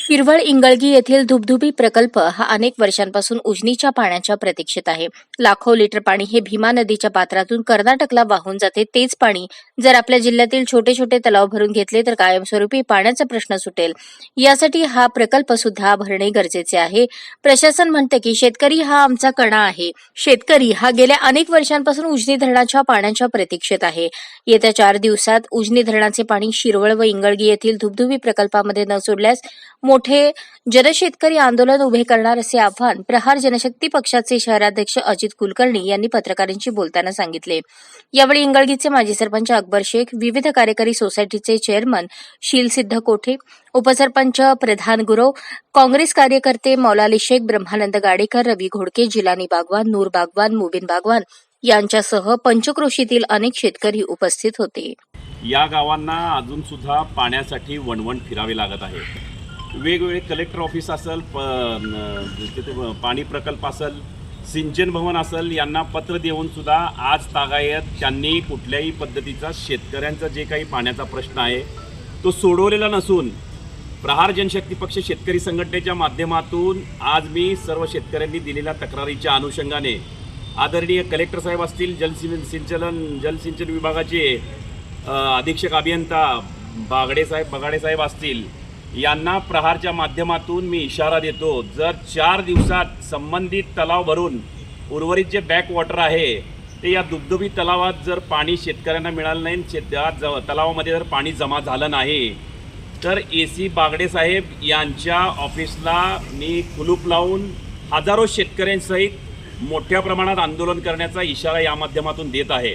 शिरवळ इंगळगी येथील धुबधुबी प्रकल्प हा अनेक वर्षांपासून उजनीच्या पाण्याच्या प्रतीक्षेत आहे. लाखो लिटर पाणी हे भीमा नदीच्या पात्रातून कर्नाटकला वाहून जाते. तेच पाणी जर आपल्या जिल्ह्यातील छोटे छोटे तलाव भरून घेतले तर कायमस्वरूपी पाण्याचा प्रश्न सुटेल. यासाठी हा प्रकल्प सुद्धा भरणे गरजेचे आहे. प्रशासन म्हणते की शेतकरी हा आमचा कणा आहे. शेतकरी हा गेल्या अनेक वर्षांपासून उजनी धरणाच्या पाण्याच्या प्रतीक्षेत आहे. येत्या चार दिवसात उजनी धरणाचे पाणी शिरवळ व इंगळगी येथील धुबधुबी प्रकल्पामध्ये न सोडल्यास मोठे जनशेतकरी आंदोलन उभे करणार असे आव्हान प्रहार जनशक्ती पक्षाचे शहराध्यक्ष अजित कुलकर्णी यांनी पत्रकारांशी बोलताना सांगितले. यावेळी इंगळगीचे माजी सरपंच अकबर शेख विविध कार्यकारी सोसायटीचे चेअरमन शीलसिद्ध कोठे उपसरपंच प्रधान गुरव काँग्रेस कार्यकर्ते मौलाली शेख ब्रह्मानंद गाडेकर रवी घोडके जिलानी बागवान नूर बागवान मुबिन बागवान यांच्यासह पंचक्रोशीतील अनेक शेतकरी उपस्थित होते. या गावांना अजून सुद्धा पाण्यासाठी वणवण फिरावे लागत आहे. वेगवेगळे कलेक्टर ऑफिस असेल प तिथे पाणी प्रकल्प असेल सिंचन भवन असेल यांना पत्र देऊन सुद्धा आज तागायत त्यांनी कुठल्याही पद्धतीचा शेतकऱ्यांचा जे काही पाण्याचा प्रश्न आहे तो सोडवलेला नसून प्रहार जनशक्ती पक्ष शेतकरी संघटनेच्या माध्यमातून आज मी सर्व शेतकऱ्यांनी दिलेल्या तक्रारीच्या अनुषंगाने आदरणीय कलेक्टर साहेब असतील जलसिं सिंचलन जलसिंचन विभागाचे अधीक्षक अभियंता बागडे साहेब बगाडे साहेब असतील यांना प्रहारच्या माध्यमातून मी इशारा देतो. जर चार दिवसात संबंधित तलाव भरून उर्वरित जे बॅक वॉटर आहे ते या दुबदुबी तलावात जर पाणी शेतकऱ्यांना मिळालं नाही शेत ज तलावामध्ये जर पाणी जमा झालं नाही तर ए सी बागडे साहेब यांच्या ऑफिसला मी कुलूप लावून हजारो शेतकऱ्यांसहित मोठ्या प्रमाणात आंदोलन करण्याचा इशारा या माध्यमातून देत आहे.